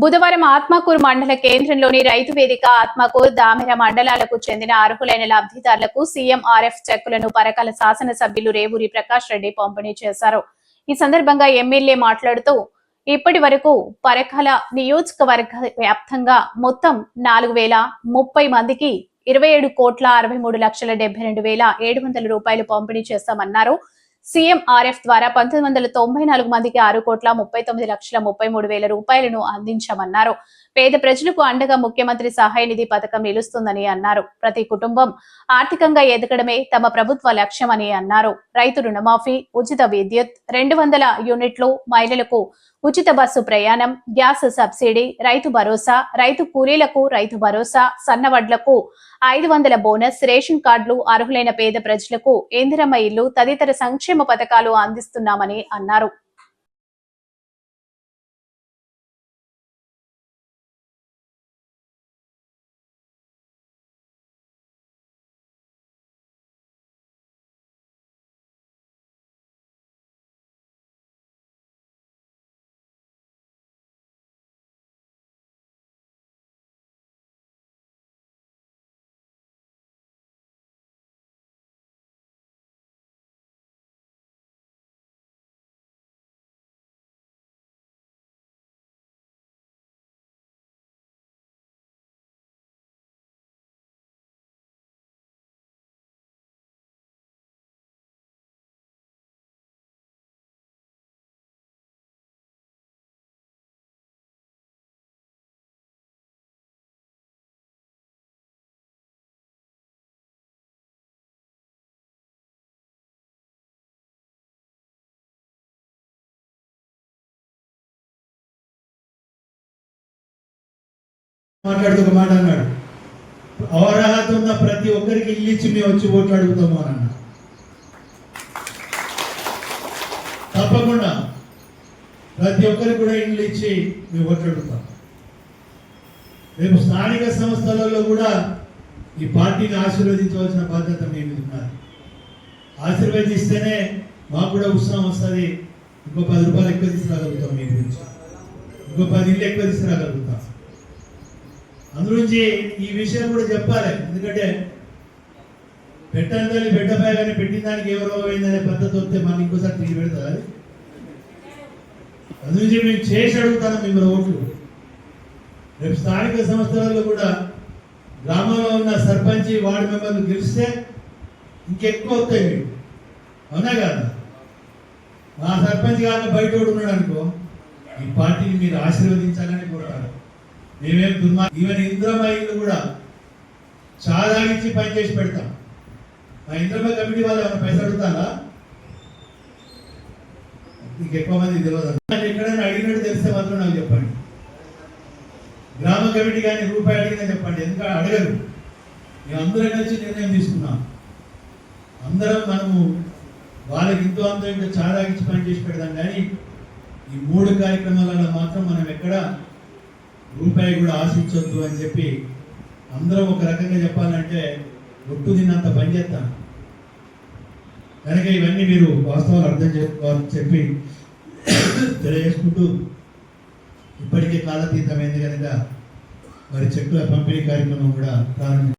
బుధవారం ఆత్మకూరు మండల కేంద్రంలోని రైతు వేదిక ఆత్మకూరు దామెర మండలాలకు చెందిన అర్హులైన లబ్ధిదారులకు సీఎంఆర్ఎఫ్ చెక్కులను పరకాల శాసనసభ్యులు రేవూరి ప్రకాష్ రెడ్డి పంపిణీ చేశారు. ఈ సందర్భంగా ఎమ్మెల్యే మాట్లాడుతూ ఇప్పటి వరకు పరకాల నియోజకవర్గ వ్యాప్తంగా మొత్తం నాలుగు వేల ముప్పై మందికి ఇరవై ఏడు కోట్ల అరవై మూడు లక్షల డెబ్బై రెండు వేల ఏడు వందల రూపాయలు పంపిణీ చేస్తామన్నారు. సీఎంఆర్ఎఫ్ ద్వారా పంతొమ్మిది వందల తొంభై నాలుగు మందికి ఆరు కోట్ల ముప్పై తొమ్మిది లక్షల ముప్పై మూడు వేల రూపాయలను అందించామన్నారు. పేద ప్రజలకు అండగా ముఖ్యమంత్రి సహాయ నిధి పథకం నిలుస్తుందని అన్నారు. ప్రతి కుటుంబం ఆర్థికంగా ఎదగడమే తమ ప్రభుత్వ లక్ష్యమని అన్నారు. రైతు రుణమాఫీ ఉచిత విద్యుత్ రెండు వందల యూనిట్లు మహిళలకు ఉచిత బస్సు ప్రయాణం గ్యాస్ సబ్సిడీ రైతు భరోసా రైతు కూలీలకు రైతు భరోసా సన్నవడ్లకు ఐదు వందల బోనస్ రేషన్ కార్డులు అర్హులైన పేద ప్రజలకు ఇందిరమ్మ ఇల్లు తదితర సంక్షేమ పథకాలు అందిస్తున్నామని అన్నారు. మాట్లాడుతూ ఒక మాట అన్నాడు. అవరాహత ఉన్న ప్రతి ఒక్కరికి ఇల్లు ఇచ్చి మేము వచ్చి ఓట్లు అడుగుతాము అని అన్నా తప్పకుండా ప్రతి ఒక్కరికి కూడా ఇల్లు ఇచ్చి మేము ఓట్లు అడుగుతాం. రేపు స్థానిక సంస్థలలో కూడా ఈ పార్టీని ఆశీర్వదించవలసిన బాధ్యత మేము ఉన్నది ఆశీర్వదిస్తేనే మాకు కూడా ఉత్సాహం వస్తుంది. ఇంకో పది రూపాయలు ఎక్కువ తీసుకురాగలుగుతాం మీ గురించి. ఇంకో పది ఇల్లు ఎక్కువ తీసుకురాగలుగుతాం. అందులోంచి ఈ విషయం కూడా చెప్పాలి. ఎందుకంటే పెట్టని తల్లి బిడ్డపై కానీ పెట్టిన దానికి ఏ రోగం అయిందనే పద్ధతి వస్తే మళ్ళీ ఇంకోసారి తిరిగి పెడతారు అది? మేము చేసి అడుగుతాను మిమ్మల్ని ఓట్లు. రేపు స్థానిక సంస్థలలో కూడా గ్రామంలో ఉన్న సర్పంచ్ వార్డు మెంబర్లు గెలిస్తే ఇంకెక్కువ వస్తాయి మీకు. అవునా కాదు? మా సర్పంచ్ కాక బయట ఉన్నాడు అనుకో ఈ పార్టీని మీరు ఆశీర్వదించాలని కోరుతాను. మేమేం దుర్మా ఈవెన్ ఇంద్రమ్మ కూడా చాలా ఇచ్చి పని చేసి పెడతాం. మా ఇంద్రమ్మ కమిటీ వాళ్ళు ఏమైనా పైసలు అడుగుతారా? మీకు ఎక్కువ మంది తెలియదు. ఎక్కడైనా అడిగినట్టు తెలిస్తే మాత్రం నాకు చెప్పండి. గ్రామ కమిటీ కానీ రూపాయి అడిగినా చెప్పండి. ఎందుకంటే అడగరు? మేము అందరం కలిసి నిర్ణయం తీసుకున్నాం. అందరం మనము వాళ్ళకి ఇంతో అంత ఇంకా చాలా ఇచ్చి పని చేసి పెడదాం కానీ ఈ మూడు కార్యక్రమాలలో మాత్రం మనం ఎక్కడ రూపాయి కూడా ఆశించొద్దు అని చెప్పి అందరం ఒక రకంగా చెప్పాలంటే ఒట్టు తిన్నంత పని చేస్తాం కనుక ఇవన్నీ మీరు వాస్తవాలు అర్థం చేసుకోవాలని చెప్పి తెలియజేసుకుంటూ ఇప్పటికే కాలతీతమైంది కనుక మరి చెక్కుల పంపిణీ కార్యక్రమం కూడా ప్రారంభించారు